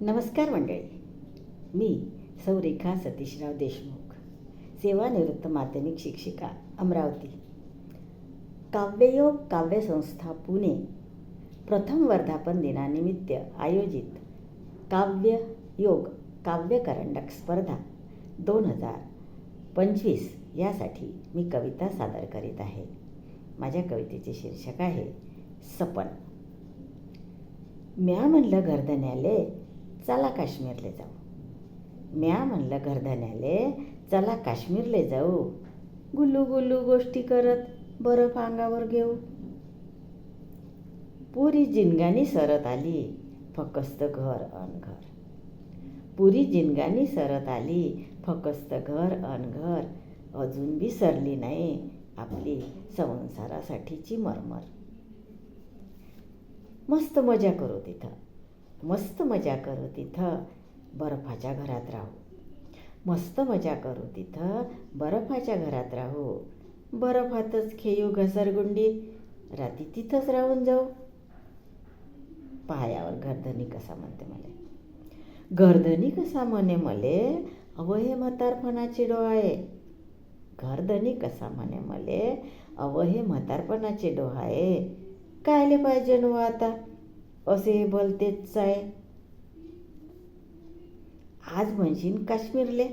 नमस्कार मंडळी. मी सौरेखा सतीशराव देशमुख सेवानिवृत्त माध्यमिक शिक्षिका अमरावती. काव्ययोग काव्यसंस्था पुणे प्रथम वर्धापन दिनानिमित्त आयोजित काव्य योग काव्य करंडक स्पर्धा दोन हजार पंचवीस यासाठी मी कविता सादर करीत आहे. माझ्या कवितेचे शीर्षक आहे सपन. म्या म्हणलं घरधन्याले चला काश्मीरले जाऊ. म्या म्हणलं घरधन्याले चला काश्मीरले जाऊ. गुल्लू गुल्लू गोष्टी करत बरफ अंगावर घेऊ. पुरी जिनगानी सरत आली फकस्त घर अन घर. पुरी जिनगानी सरत आली फकस्त घर अन घर. अजून बी सरली नाही आपली संसारासाठीची मरमर. मस्त मजा करू तिथं. मस्त मजा करू तिथं बर्फाच्या घरात राहू. मस्त मजा करू तिथं बर्फाच्या घरात राहू. बर्फातच खेळू घसरगुंडी. रात्री तिथंच राहून जाऊ. पायावर गर्दनी कसा म्हणते मले. गर्दनी कसा म्हणे मले? अव हे म्हातारपणाचे डोहाळे. गर्दनी कसा म्हणे मले? अव हे म्हातारपणाचे डोहाळे. कायले पाहिजे नो आता? असे भलतेच आहे आज म्हणशीन काश्मीरले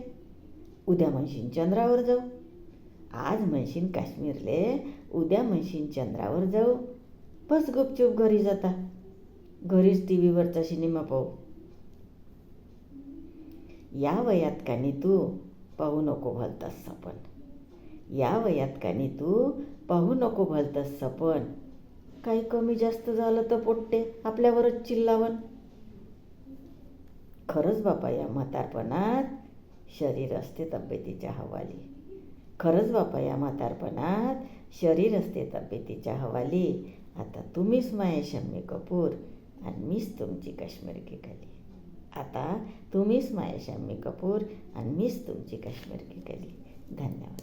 उद्या म्हणशीन चंद्रावर जाऊ. आज म्हणशीन काश्मीरले उद्या म्हणशीन चंद्रावर जाऊ. बस गुपचूप घरी जाता. घरीच टी व्हीवरचा सिनेमा पाहू. या वयात कानी तू पाहू नको भलतस सपन. या वयात कानी तू पाहू नको भलतस सपन. काही कमी जास्त झालं तर पोट्टे आपल्यावरच चिल्लावन. खरंच बापा या म्हातारपणात शरीर असते तब्येतीच्या हवाली. खरंच बापा या म्हातारपणात शरीर असते तब्येतीच्या हवाली. आता तुम्हीच माया शम्मी कपूर आणि मीच तुमची काश्मीर केकली आता तुम्हीच माया शम्मी कपूर आणि मीच तुमची काश्मीर केकली धन्यवाद.